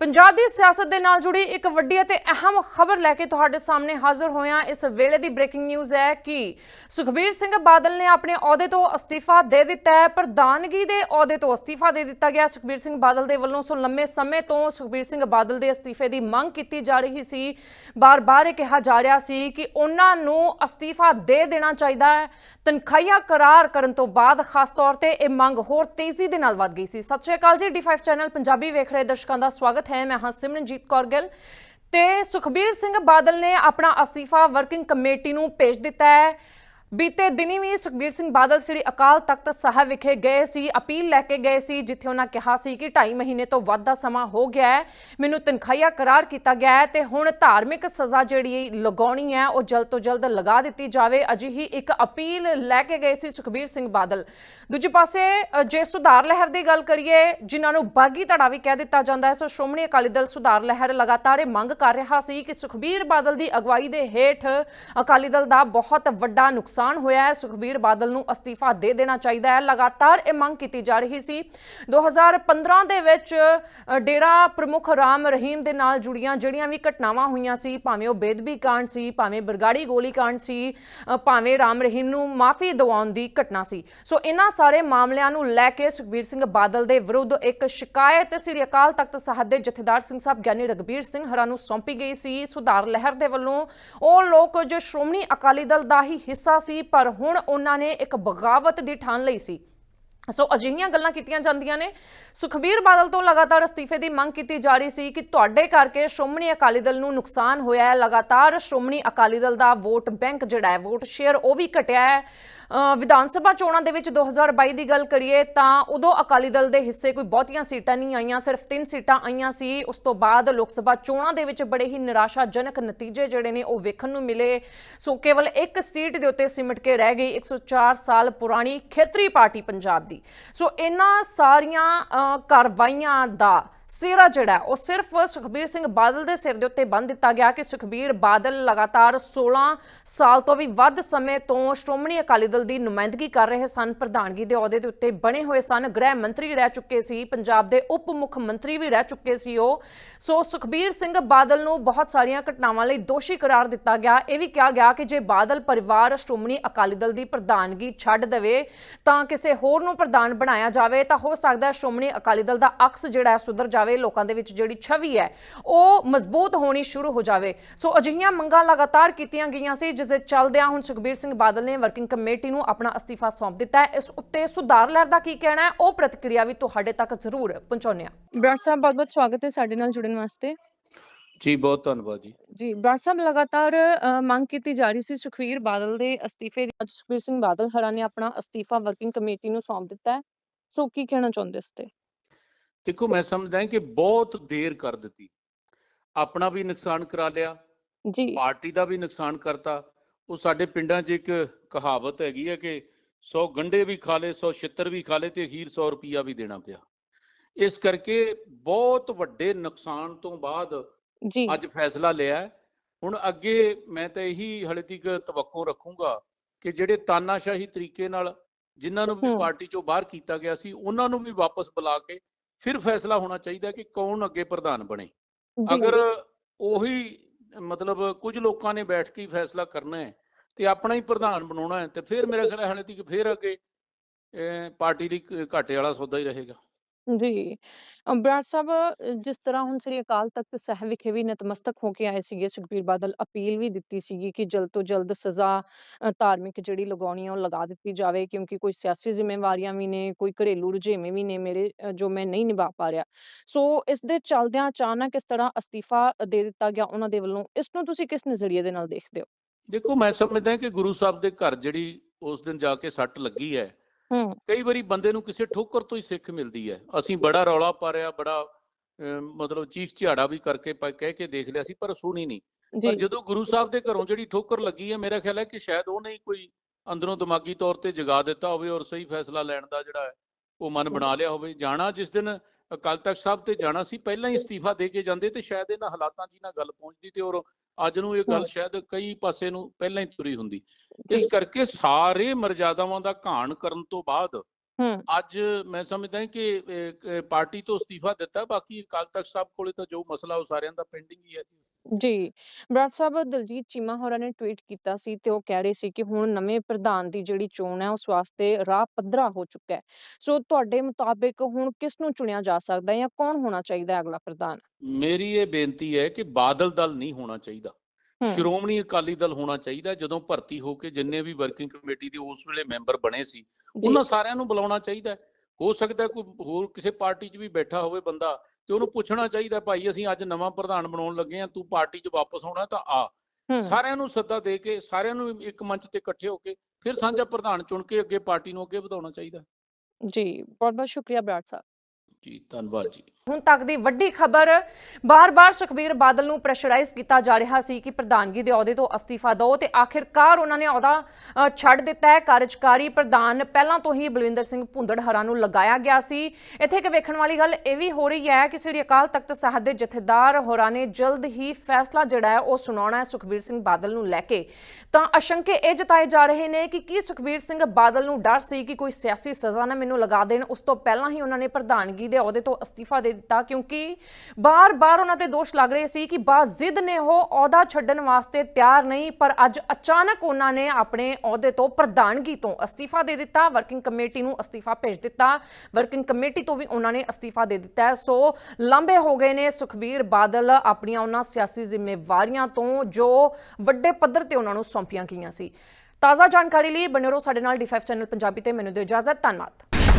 ਪੰਜਾਬ ਦੀ ਸਿਆਸਤ ਦੇ ਨਾਲ ਜੁੜੀ ਇੱਕ ਵੱਡੀ ਅਤੇ ਅਹਿਮ ਖਬਰ ਲੈ ਕੇ ਤੁਹਾਡੇ ਸਾਹਮਣੇ ਹਾਜ਼ਰ ਹੋਇਆ ਇਸ ਵੇਲੇ ਦੀ ਬ੍ਰੇਕਿੰਗ ਨਿਊਜ਼ ਹੈ ਕਿ ਸੁਖਬੀਰ ਸਿੰਘ ਬਾਦਲ ਨੇ ਆਪਣੇ ਅਹੁਦੇ ਤੋਂ ਅਸਤੀਫਾ ਦੇ ਦਿੱਤਾ ਹੈ ਪ੍ਰਧਾਨਗੀ ਦੇ ਅਹੁਦੇ ਤੋਂ ਅਸਤੀਫਾ ਦੇ ਦਿੱਤਾ ਗਿਆ। ਸੁਖਬੀਰ ਸਿੰਘ ਬਾਦਲ ਦੇ ਵੱਲੋਂ ਸੋ ਲੰਮੇ ਸਮੇਂ ਤੋਂ ਸੁਖਬੀਰ ਸਿੰਘ ਬਾਦਲ ਦੇ ਅਸਤੀਫੇ ਦੀ ਮੰਗ ਕੀਤੀ ਜਾ ਰਹੀ ਸੀ। ਬਾਰ-ਬਾਰ ਇਹ ਕਿਹਾ ਜਾ ਰਿਹਾ ਸੀ ਕਿ ਉਹਨਾਂ ਨੂੰ ਅਸਤੀਫਾ ਦੇ ਦੇਣਾ ਚਾਹੀਦਾ ਹੈ। ਤਨਖਾਹੀਆ ਕਰਾਰ ਕਰਨ ਤੋਂ ਬਾਅਦ ਖਾਸ ਤੌਰ ਤੇ ਇਹ ਮੰਗ ਹੋਰ ਤੇਜ਼ੀ ਦੇ ਨਾਲ ਵੱਧ ਗਈ ਸੀ। ਸਤਿ ਸ਼੍ਰੀ ਅਕਾਲ ਜੀ ਡੀ5 ਚੈਨਲ ਪੰਜਾਬੀ ਵੇਖ ਰਹੇ ਦਰਸ਼ਕਾਂ ਦਾ ਸਵਾਗਤ ਹੈ। ਮੈਂ ਹਾਂ ਸਿਮਰਨਜੀਤ ਕੌਰ ਗਿੱਲ। ਤੇ ਸੁਖਬੀਰ ਸਿੰਘ ਬਾਦਲ ਨੇ ਆਪਣਾ ਅਸਤੀਫਾ ਵਰਕਿੰਗ ਕਮੇਟੀ ਨੂੰ ਭੇਜ ਦਿੱਤਾ ਹੈ। ਬੀਤੇ ਦਿਨੀ ਵੀ ਸੁਖਬੀਰ ਸਿੰਘ ਬਾਦਲ ਸ੍ਰੀ ਅਕਾਲ ਤਖਤ ਸਾਹਿਬ ਵਿਖੇ ਗਏ ਸੀ, ਅਪੀਲ ਲੈ ਕੇ ਗਏ ਸੀ, ਜਿੱਥੇ ਉਹਨਾਂ ਕਿਹਾ ਸੀ ਕਿ 2.5 ਮਹੀਨੇ ਤੋਂ ਵੱਧ ਦਾ ਸਮਾਂ ਹੋ ਗਿਆ ਹੈ, ਮੈਨੂੰ ਤਨਖਾਹੀਆ ਕਰਾਰ ਕੀਤਾ ਗਿਆ ਹੈ ਤੇ ਹੁਣ ਧਾਰਮਿਕ ਸਜ਼ਾ ਜਿਹੜੀ ਲਗਾਉਣੀ ਹੈ, ਉਹ ਜਲਦ ਤੋਂ ਜਲਦ ਲਗਾ ਦਿੱਤੀ ਜਾਵੇ। ਅਜਿਹੀ ਇੱਕ ਅਪੀਲ ਲੈ ਕੇ ਗਏ ਸੀ ਸੁਖਬੀਰ ਸਿੰਘ ਬਾਦਲ। ਦੂਜੇ ਪਾਸੇ ਜੇ ਸੁਧਾਰ ਲਹਿਰ ਦੀ ਗੱਲ ਕਰੀਏ, ਜਿਨ੍ਹਾਂ ਨੂੰ ਬਾਗੀ ਧੜਾ ਵੀ ਕਹਿ ਦਿੱਤਾ ਜਾਂਦਾ ਹੈ, ਸੋ ਸ਼੍ਰੋਮਣੀ ਅਕਾਲੀ ਦਲ ਸੁਧਾਰ ਲਹਿਰ ਲਗਾਤਾਰ ਇਹ ਮੰਗ ਕਰ ਰਿਹਾ ਸੀ ਕਿ ਸੁਖਬੀਰ ਬਾਦਲ ਦੀ ਅਗਵਾਈ ਦੇ ਹੇਠ ਅਕਾਲੀ ਦਲ ਦਾ ਬਹੁਤ ਵੱਡਾ ਨੁਕਸਾਨ ਹੋਇਆ ਹੈ। ਸੁਖਬੀਰ ਬਾਦਲ ਨੂੰ ਅਸਤੀਫਾ ਦੇ ਦੇਣਾ ਚਾਹੀਦਾ ਹੈ। ਲਗਾਤਾਰ ਇਹ ਮੰਗ ਕੀਤੀ ਜਾ ਰਹੀ ਸੀ। 2015 ਦੇ ਵਿੱਚ ਡੇਰਾ ਪ੍ਰਮੁੱਖ ਰਾਮ ਰਹੀਮ ਦੇ ਨਾਲ ਜੁੜੀਆਂ ਜਿਹੜੀਆਂ ਵੀ ਘਟਨਾਵਾਂ ਹੋਈਆਂ ਸੀ, ਭਾਵੇਂ ਉਹ ਬੇਦਬੀ ਕਾਂਡ ਸੀ, ਭਾਵੇਂ ਬਰਗਾੜੀ ਗੋਲੀ ਕਾਂਡ ਸੀ ਭਾਵੇਂ ਰਾਮ ਰਹੀਮ ਨੂੰ ਮਾਫੀ ਦਿਵਾਉਣ ਦੀ ਘਟਨਾ ਸੀ। ਸੋ ਇਹਨਾਂ ਸਾਰੇ ਮਾਮਲਿਆਂ ਨੂੰ ਲੈ ਕੇ ਸੁਖਬੀਰ ਸਿੰਘ ਬਾਦਲ ਦੇ ਵਿਰੁੱਧ ਇੱਕ ਸ਼ਿਕਾਇਤ ਸ੍ਰੀ ਅਕਾਲ ਤਖਤ ਸਾਹਿਬ ਦੇ ਜਥੇਦਾਰ ਸਿੰਘ ਸਾਹਿਬ ਗਿਆਨੀ ਰਗਬੀਰ ਸਿੰਘ ਹਰਾ ਨੂੰ ਸੌਂਪੀ ਗਈ ਸੀ। ਸੁਧਾਰ ਲਹਿਰ ਦੇ ਵੱਲੋਂ ਉਹ ਲੋਕ ਜੋ ਸ਼੍ਰੋਮਣੀ ਅਕਾਲੀ ਦਲ ਦਾ ਹੀ ਹਿੱਸਾ ਸੀ, ਪਰ ਹੁਣ ਉਹਨਾਂ ਨੇ ਇੱਕ ਬਗਾਵਤ ਦੀ ਠਾਣ ਲਈ ਸੀ। ਸੋ ਅਜਿਹੀਆਂ ਗੱਲਾਂ ਕੀਤੀਆਂ ਜਾਂਦੀਆਂ ਨੇ। ਸੁਖਬੀਰ ਬਾਦਲ ਤੋਂ ਲਗਾਤਾਰ ਅਸਤੀਫੇ ਦੀ ਮੰਗ ਕੀਤੀ ਜਾ ਰਹੀ ਸੀ ਕਿ ਤੁਹਾਡੇ ਕਰਕੇ ਸ਼੍ਰੋਮਣੀ ਅਕਾਲੀ ਦਲ ਨੂੰ ਨੁਕਸਾਨ ਹੋਇਆ ਹੈ। ਲਗਾਤਾਰ ਸ਼੍ਰੋਮਣੀ ਅਕਾਲੀ ਦਲ ਦਾ ਵੋਟ ਬੈਂਕ ਜਿਹੜਾ ਹੈ, ਵੋਟ ਸ਼ੇਅਰ ਉਹ ਵੀ ਘਟਿਆ ਹੈ। ਵਿਧਾਨ ਸਭਾ ਚੋਣਾਂ ਦੇ ਵਿੱਚ 2022 ਦੀ ਗੱਲ ਕਰੀਏ ਤਾਂ ਉਦੋਂ ਅਕਾਲੀ ਦਲ ਦੇ ਹਿੱਸੇ ਕੋਈ ਬਹੁਤੀਆਂ ਸੀਟਾਂ ਨਹੀਂ ਆਈਆਂ, ਸਿਰਫ 3 ਸੀਟਾਂ ਆਈਆਂ ਸੀ। ਉਸ ਤੋਂ ਬਾਅਦ ਲੋਕ ਸਭਾ ਚੋਣਾਂ ਦੇ ਵਿੱਚ ਬੜੇ ਹੀ ਨਿਰਾਸ਼ਾਜਨਕ ਨਤੀਜੇ ਜਿਹੜੇ ਨੇ ਉਹ ਵੇਖਣ ਨੂੰ ਮਿਲੇ। ਸੋ ਕੇਵਲ ਇੱਕ ਸੀਟ ਦੇ ਉੱਤੇ ਸਿਮਟ ਕੇ ਰਹਿ ਗਈ 104 ਸਾਲ ਪੁਰਾਣੀ ਖੇਤਰੀ ਪਾਰਟੀ ਪੰਜਾਬ ਦੀ। ਸੋ ਇਹਨਾਂ ਸਾਰੀਆਂ ਕਾਰਵਾਈਆਂ ਦਾ ਸਿਰਾ ਜਿਹੜਾ ਉਹ ਸਿਰਫ ਸੁਖਬੀਰ ਸਿੰਘ ਬਾਦਲ ਦੇ ਸਿਰ ਦੇ ਉੱਤੇ ਬੰਨ ਦਿੱਤਾ ਗਿਆ ਕਿ ਸੁਖਬੀਰ ਬਾਦਲ ਲਗਾਤਾਰ 16 ਸਾਲ ਤੋਂ ਵੀ ਵੱਧ ਸਮੇਂ ਤੋਂ ਸ਼੍ਰੋਮਣੀ ਅਕਾਲੀ ਦਲ ਦੀ ਨੁਮਾਇੰਦਗੀ ਕਰ ਰਹੇ ਸਨ, ਪ੍ਰਧਾਨਗੀ ਦੇ ਅਹੁਦੇ ਦੇ ਉੱਤੇ ਬਣੇ ਹੋਏ ਸਨ, ਗ੍ਰਹਿ ਮੰਤਰੀ ਰਹਿ ਚੁੱਕੇ ਸੀ, ਪੰਜਾਬ ਦੇ ਉਪ ਮੁੱਖ ਮੰਤਰੀ ਵੀ ਰਹਿ ਚੁੱਕੇ ਸੀ ਉਹ। ਸੋ ਸੁਖਬੀਰ ਸਿੰਘ ਬਾਦਲ ਨੂੰ ਬਹੁਤ ਸਾਰੀਆਂ ਘਟਨਾਵਾਂ ਲਈ ਦੋਸ਼ੀ ਕਰਾਰ ਦਿੱਤਾ ਗਿਆ। ਇਹ ਵੀ ਕਿਹਾ ਗਿਆ ਕਿ ਜੇ ਬਾਦਲ ਪਰਿਵਾਰ ਸ਼੍ਰੋਮਣੀ ਅਕਾਲੀ ਦਲ ਦੀ ਪ੍ਰਧਾਨਗੀ ਛੱਡ ਦੇਵੇ, ਤਾਂ ਕਿਸੇ ਹੋਰ ਨੂੰ ਪ੍ਰਧਾਨ ਬਣਾਇਆ ਜਾਵੇ, ਤਾਂ ਹੋ ਸਕਦਾ ਸ਼੍ਰੋਮਣੀ ਅਕਾਲੀ ਦਲ ਦਾ ਅਕਸ ਜਿਹੜਾ ਹੈ ਸੁਧਰ ਜਾਵੇ ਲੋਕਾਂ ਦੇ ਵਿੱਚ ਜਿਹੜੀ ਛਵੀ ਹੈ ਉਹ ਮਜ਼ਬੂਤ ਹੋਣੀ ਸ਼ੁਰੂ ਹੋ ਜਾਵੇ। ਸੋ ਅਜਿਹੀਆਂ ਮੰਗਾਂ ਲਗਾਤਾਰ ਕੀਤੀਆਂ ਗਈਆਂ ਸੀ ਜਿਸ ਦੇ ਚੱਲਦਿਆਂ ਹੁਣ ਸੁਖਬੀਰ ਸਿੰਘ ਬਾਦਲ ਨੇ ਵਰਕਿੰਗ ਕਮੇਟੀ ਨੂੰ ਆਪਣਾ ਅਸਤੀਫਾ ਸੌਂਪ ਦਿੱਤਾ ਹੈ। ਇਸ ਉੱਤੇ ਸੁਧਾਰ ਲਹਿਰ ਦਾ ਕੀ ਕਹਿਣਾ ਹੈ ਉਹ ਪ੍ਰਤੀਕਿਰਿਆ ਵੀ ਤੁਹਾਡੇ ਤੱਕ ਜ਼ਰੂਰ ਪਹੁੰਚਾਉਂਦੇ ਹਾਂ। ਬਰਾੜ ਸਾਹਿਬ ਬਹੁਤ ਬਹੁਤ ਸਵਾਗਤ ਹੈ ਸਾਡੇ ਨਾਲ ਜੁੜਨ ਵਾਸਤੇ। ਜੀ ਬਹੁਤ ਧੰਨਵਾਦ ਜੀ। ਜੀ ਬਰਾੜ ਸਾਹਿਬ ਲਗਾਤਾਰ ਮੰਗ ਕੀਤੀ ਜਾ ਰਹੀ ਸੀ ਸੁਖਵੀਰ ਬਾਦਲ ਦੇ ਅਸਤੀਫੇ ਦੀ। ਅੱਜ ਸੁਖਬੀਰ ਸਿੰਘ ਬਾਦਲ ਹਰਾਂ ਨੇ ਆਪਣਾ ਅਸਤੀਫਾ ਵਰਕਿੰਗ ਕਮੇਟੀ ਨੂੰ ਸੌਂਪ ਦਿੱਤਾ ਹੈ। ਸੋ ਕੀ ਕਹਿਣਾ ਚਾਹੁੰਦੇ ਇਸ ਤੇ? ਦੇਖੋ ਮੈਂ ਸਮਝਦਾ ਕਿ ਬਹੁਤ ਦੇਰ ਕਰ ਦਿੱਤੀ। ਆਪਣਾ ਵੀ ਨੁਕਸਾਨ ਕਰਾ ਲਿਆ ਜੀ। ਪਾਰਟੀ ਦਾ ਵੀ ਨੁਕਸਾਨ ਕਰਤਾ। ਉਹ ਸਾਡੇ ਪਿੰਡਾਂ 'ਚ ਇੱਕ ਕਹਾਵਤ ਹੈਗੀ ਹੈ ਕਿ 100 ਗੰਢੇ ਵੀ ਖਾ ਲੇ 100 ਛਿੱਤਰ ਵੀ ਖਾ ਲੇ ਤੇ ਅਖੀਰ 100 ਰੁਪਿਆ ਵੀ ਦੇਣਾ ਪਿਆ। ਇਸ ਕਰਕੇ ਬਹੁਤ ਵੱਡੇ ਨੁਕਸਾਨ ਤੋਂ ਬਾਅਦ ਜੀ। ਅੱਜ ਫੈਸਲਾ ਲਿਆ। ਹੁਣ ਅੱਗੇ ਮੈਂ ਤਾਂ ਇਹੀ ਹਲੇ ਤੱਕ ਤਵੱਕੋ ਰੱਖੂੰਗਾ ਕਿ ਜਿਹੜੇ ਤਾਨਾਸ਼ਾਹੀ ਤਰੀਕੇ ਨਾਲ ਜਿਨ੍ਹਾਂ ਨੂੰ ਵੀ। ਪਾਰਟੀ ਚੋਂ ਬਾਹਰ ਕੀਤਾ ਗਿਆ ਸੀ ਉਹਨਾਂ ਨੂੰ ਵੀ ਵਾਪਸ ਬੁਲਾ ਕੇ ਫਿਰ ਫੈਸਲਾ ਹੋਣਾ ਚਾਹੀਦਾ ਕਿ ਕੌਣ ਅੱਗੇ ਪ੍ਰਧਾਨ ਬਣੇ। ਅਗਰ ਉਹੀ ਮਤਲਬ ਕੁਝ ਲੋਕਾਂ ਨੇ ਬੈਠ ਕੇ ਫੈਸਲਾ ਕਰਨਾ ਹੈ ਤੇ ਆਪਣਾ ਹੀ ਪ੍ਰਧਾਨ ਬਣਾਉਣਾ ਹੈ ਤੇ ਫਿਰ ਮੇਰੇ ਖਿਆਲ ਹੈ ਹਲੇ ਤੱਕ ਫਿਰ ਅੱਗੇ ਪਾਰਟੀ ਕ- ਘਾਟੇ ਵਾਲਾ ਸੌਦਾ ਹੀ ਰਹੇਗਾ। ਜੀ ਅ, ਬਰਾੜ ਸਾਹਿਬ ਅ, ਜਿਸ ਤਰ੍ਹਾਂ ਹੁਣ ਸ੍ਰੀ ਅਕਾਲ ਤਖਤ ਸਾਹਿਬ ਵਿਖੇ ਵੀ ਨਤਮਸਤਕ ਹੋ ਕੇ ਆਏ ਸੀਗੇ ਸੁਖਬੀਰ ਬਾਦਲ ਅਪੀਲ ਵੀ ਦਿੱਤੀ ਸੀਗੀ ਕਿ ਜਲਦ ਤੋਂ ਜਲਦ ਸਜ਼ਾ ਅ, ਧਾਰਮਿਕ ਜਿਹੜੀ ਲਗਾਉਣੀ ਆ ਉਹ ਲਗਾ ਦਿੱਤੀ ਜਾਵੇ ਕਿਉਂਕਿ ਕੋਈ ਸਿਆਸੀ ਜ਼ਿੰਮੇਵਾਰੀਆਂ ਵੀ ਨੇ ਕੋਈ ਘਰੇਲੂ ਰੁਝੇਵੇਂ ਵੀ ਨੇ ਮੇਰੇ ਅ, ਜੋ ਮੈਂ ਨਹੀਂ ਨਿਭਾ ਪਾ ਰਿਹਾ ਸੋ ਇਸ ਦੇ ਚੱਲਦਿਆਂ ਅਚਾਨਕ ਇਸ ਤਰ੍ਹਾਂ ਅਸਤੀਫਾ ਦੇ ਦਿੱਤਾ ਗਿਆ ਉਹਨਾਂ ਦੇ ਵੱਲੋਂ ਇਸ ਨੂੰ ਤੁਸੀਂ ਕਿਸ ਨਜ਼ਰੀਏ ਦੇ ਨਾਲ ਦੇਖਦੇ ਹੋ ਦੇਖੋ ਮੈਂ ਸਮਝਦਾ ਕਿ ਗੁਰੂ ਸਾਹਿਬ ਦੇ ਘਰ ਜਿਹੜੀ ਉਸ ਦਿਨ ਜਾ ਕੇ ਸੱਟ ਲੱਗੀ ਹੈ ਹੂੰ। ਕਈ ਵਾਰੀ ਬੰਦੇ ਨੂੰ ਕਿਸੇ ਠੋਕਰ ਤੋਂ ਹੀ ਸਿੱਖ ਮਿਲਦੀ ਹੈ। ਅਸੀਂ ਬੜਾ ਰੌਲਾ ਪਾ ਰਿਆ ਬੜਾ ਮਤਲਬ ਚੀਖ ਝਾੜਾ ਵੀ ਕਰਕੇ ਕਹਿ ਕੇ ਦੇਖ ਲਿਆ ਸੀ ਪਰ ਸੁਣੀ ਨਹੀਂ। ਪਰ ਜਦੋਂ ਗੁਰੂ ਸਾਹਿਬ ਦੇ ਘਰੋਂ ਜਿਹੜੀ ਠੋਕਰ ਲੱਗੀ ਹੈ ਮੇਰਾ ਖਿਆਲ ਹੈ ਕਿ ਸ਼ਾਇਦ ਉਹਨੇ ਹੀ ਕੋਈ ਅੰਦਰੋਂ ਦਿਮਾਗੀ ਤੌਰ ਤੇ ਜਗਾ ਦਿੱਤਾ ਹੋਵੇ ਔਰ ਸਹੀ ਫੈਸਲਾ ਲੈਣ ਦਾ ਜਿਹੜਾ ਹੈ ਉਹ ਮਨ ਬਣਾ ਲਿਆ ਹੋਵੇ। ਜਾਣਾ ਜਿਸ ਦਿਨ ਅਕਾਲ ਤਖਤ ਸਾਹਿਬ ਤੇ ਜਾਣਾ ਸੀ ਪਹਿਲਾਂ ਹੀ ਅਸਤੀਫਾ ਦੇ ਕੇ ਜਾਂਦੇ ਤੇ ਸ਼ਾਇਦ ਇਹਨਾਂ ਹਾਲਾਤਾਂ 'ਚ ਨਾ ਗੱਲ ਪਹੁੰਚਦੀ ਤੇ ਔਰ ਅੱਜ ਨੂੰ ਇਹ ਗੱਲ। ਸ਼ਾਇਦ ਕਈ ਪਾਸੇ ਨੂੰ ਪਹਿਲਾਂ ਹੀ ਤੁਰੀ ਹੁੰਦੀ ਇਸ ਕਰਕੇ ਸਾਰੇ ਮਰਜ਼ਾਦਾਵਾਂ ਦਾ ਘਾਣ ਕਰਨ ਤੋਂ ਬਾਅਦ ਅੱਜ ਮੈਂ ਸਮਝਦਾ ਕਿ ਪਾਰਟੀ ਤੋਂ ਅਸਤੀਫਾ ਦਿੱਤਾ ਬਾਕੀ ਅਕਾਲ ਤਖਤ ਸਾਹਿਬ ਕੋਲੇ ਤਾਂ ਜੋ ਮਸਲਾ ਉਹ ਸਾਰਿਆਂ ਦਾ ਪੈਂਡਿੰਗ ਹੀ ਹੈ। ਜੀ। ਜੀ ਬਰਾੜ ਸਾਹਿਬ ਦਲਜੀਤ ਚੀਮਾ ਹੋਰਾਂ ਨੇ ਟਵੀਟ ਕੀਤਾ ਸੀ ਤੇ ਉਹ ਕਹਿ ਰਹੇ ਸੀ ਕਿ ਹੁਣ ਨਵੇਂ ਪ੍ਰਧਾਨ ਦੀ ਜਿਹੜੀ ਚੋਣ ਹੈ ਉਸ ਵਾਸਤੇ ਰਾਹ ਪੱਧਰਾ ਹੋ ਚੁੱਕਾ ਹੈ। ਸੋ ਤੁਹਾਡੇ ਮੁਤਾਬਿਕ ਹੁਣ ਕਿਸ ਨੂੰ ਚੁਣਿਆ ਜਾ ਸਕਦਾ ਹੈ ਜਾਂ ਕੌਣ ਹੋਣਾ ਚਾਹੀਦਾ ਹੈ ਅਗਲਾ ਪ੍ਰਧਾਨ? ਮੇਰੀ ਇਹ ਬੇਨਤੀ ਹੈ ਕਿ ਬਾਦਲ ਦਲ ਨਹੀਂ ਹੋਣਾ ਚਾਹੀਦਾ। ਸ਼੍ਰੋਮਣੀ ਅਕਾਲੀ ਦਲ ਹੋਣਾ ਚਾਹੀਦਾ ਜਦੋਂ ਭਰਤੀ ਹੋ ਕੇ ਜਿੰਨੇ ਵੀ ਵਰਕਿੰਗ ਕਮੇਟੀ ਦੇ ਉਸ ਵੇਲੇ ਮੈਂਬਰ ਬਣੇ ਸੀ ਉਹਨਾਂ ਸਾਰਿਆਂ ਨੂੰ ਬੁਲਾਉਣਾ ਚਾਹੀਦਾ ਹੈ। ਸਕਦਾ ਕੋਈ ਹੋਰ ਕਿਸੇ ਪਾਰਟੀ 'ਚ ਵੀ ਬੈਠਾ ਹੋਵੇ ਬੰਦਾ ਤੇ ਉਹਨੂੰ ਪੁੱਛਣਾ ਚਾਹੀਦਾ ਭਾਈ ਅਸੀਂ ਅੱਜ ਨਵਾਂ ਪ੍ਰਧਾਨ ਬਣਾਉਣ ਲੱਗੇ ਆ ਤੂੰ ਪਾਰਟੀ 'ਚ ਵਾਪਸ ਆਉਣਾ ਤਾਂ ਆ। ਸਾਰਿਆਂ ਨੂੰ ਸੱਦਾ ਦੇ ਕੇ ਸਾਰਿਆਂ ਨੂੰ ਇੱਕ ਮੰਚ ਤੇ ਇਕੱਠੇ ਹੋ ਕੇ ਫਿਰ ਸਾਂਝਾ ਪ੍ਰਧਾਨ ਚੁਣ ਕੇ ਅੱਗੇ ਪਾਰਟੀ ਨੂੰ ਅੱਗੇ ਵਧਾਉਣਾ ਚਾਹੀਦਾ। ਜੀ ਬਹੁਤ ਬਹੁਤ ਸ਼ੁਕਰੀਆ ਬਰਾੜ ਸਾਹਿਬ। ਜੀ ਧੰਨਵਾਦ ਜੀ। ਹੁਣ ਤੱਕ ਦੀ ਵੱਡੀ ਖਬਰ, ਬਾਰ-ਬਾਰ ਸੁਖਬੀਰ ਬਾਦਲ ਨੂੰ ਪ੍ਰੈਸ਼ਰਾਈਜ਼ ਕੀਤਾ ਜਾ ਰਿਹਾ ਸੀ ਕਿ ਪ੍ਰਧਾਨਗੀ ਦੇ ਅਹੁਦੇ ਤੋਂ ਅਸਤੀਫਾ ਦਿਓ ਤੇ ਆਖਿਰਕਾਰ ਉਹਨਾਂ ਨੇ ਅਹੁਦਾ ਛੱਡ ਦਿੱਤਾ ਹੈ। ਕਾਰਜਕਾਰੀ ਪ੍ਰਧਾਨ ਪਹਿਲਾਂ ਤੋਂ ਹੀ ਬਲਵਿੰਦਰ ਸਿੰਘ ਭੁੰਦੜ ਨੂੰ ਲਗਾਇਆ ਗਿਆ ਸੀ। ਇੱਥੇ ਇੱਕ ਵੇਖਣ ਵਾਲੀ ਗੱਲ ਇਹ ਵੀ ਹੋ ਰਹੀ ਹੈ ਕਿ ਸ੍ਰੀ ਅਕਾਲ ਤਖਤ ਸਾਹਿਬ ਦੇ ਜਥੇਦਾਰ ਹੋਰਾਂ ਨੇ ਜਲਦ ਹੀ ਫੈਸਲਾ ਜਿਹੜਾ ਹੈ ਉਹ ਸੁਣਾਉਣਾ ਹੈ ਸੁਖਬੀਰ ਸਿੰਘ ਬਾਦਲ ਨੂੰ ਲੈ ਕੇ। ਤਾਂ ਅਸ਼ੰਕੇ ਇਹ ਜਤਾਏ ਜਾ ਰਹੇ ਨੇ ਕਿ ਕੀ ਸੁਖਬੀਰ ਸਿੰਘ ਬਾਦਲ ਨੂੰ ਡਰ ਸੀ ਕਿ ਕੋਈ ਸਿਆਸੀ ਸਜ਼ਾ ਨਾ ਮੈਨੂੰ ਲਗਾ ਦੇਣ। ਉਸ ਤੋਂ ਪਹਿਲਾਂ ਹੀ ਉਹਨਾਂ ਨੇ ਪ੍ਰਧਾਨਗੀ ਦੇ ਅਹੁਦੇ ਤੋਂ ਅਸਤੀਫਾ ਦੇ ਦਿੱਤਾ ਕਿਉਂਕਿ ਬਾਰ-ਬਾਰ ਉਹਨਾਂ ਤੇ ਦੋਸ਼ ਲੱਗ ਰਹੇ ਸੀ ਕਿ ਬਾਜ਼ਿਦ ਨੇ ਉਹ ਅਹੁਦਾ ਛੱਡਣ ਵਾਸਤੇ ਤਿਆਰ ਨਹੀਂ, ਪਰ ਅੱਜ ਅਚਾਨਕ ਉਹਨਾਂ ਨੇ ਆਪਣੇ ਅਹੁਦੇ ਤੋਂ ਪ੍ਰਧਾਨਗੀ ਤੋਂ ਅਸਤੀਫਾ ਦੇ ਦਿੱਤਾ, ਵਰਕਿੰਗ ਕਮੇਟੀ ਨੂੰ ਅਸਤੀਫਾ ਭੇਜ ਦਿੱਤਾ। ਵਰਕਿੰਗ ਕਮੇਟੀ ਤੋਂ ਵੀ ਉਹਨਾਂ ਨੇ ਅਸਤੀਫਾ ਦੇ ਦਿੱਤਾ ਸੋ ਲੰਬੇ ਹੋ ਗਏ ਨੇ ਸੁਖਬੀਰ ਬਾਦਲ ਆਪਣੀਆਂ ਉਹਨਾਂ ਸਿਆਸੀ ਜ਼ਿੰਮੇਵਾਰੀਆਂ ਤੋਂ, ਜੋ ਵੱਡੇ ਪੱਧਰ ਤੇ ਉਹਨਾਂ ਨੂੰ ਸੌਂਪੀਆਂ ਗਈਆਂ ਸੀ। ਤਾਜ਼ਾ ਜਾਣਕਾਰੀ ਲਈ ਬਣੇ ਰਹੋ ਸਾਡੇ ਨਾਲ ਡੀ5 ਚੈਨਲ ਪੰਜਾਬੀ ਤੇ। ਮੈਨੂੰ ਦਿਓ ਇਜਾਜ਼ਤ। ਧੰਨਵਾਦ।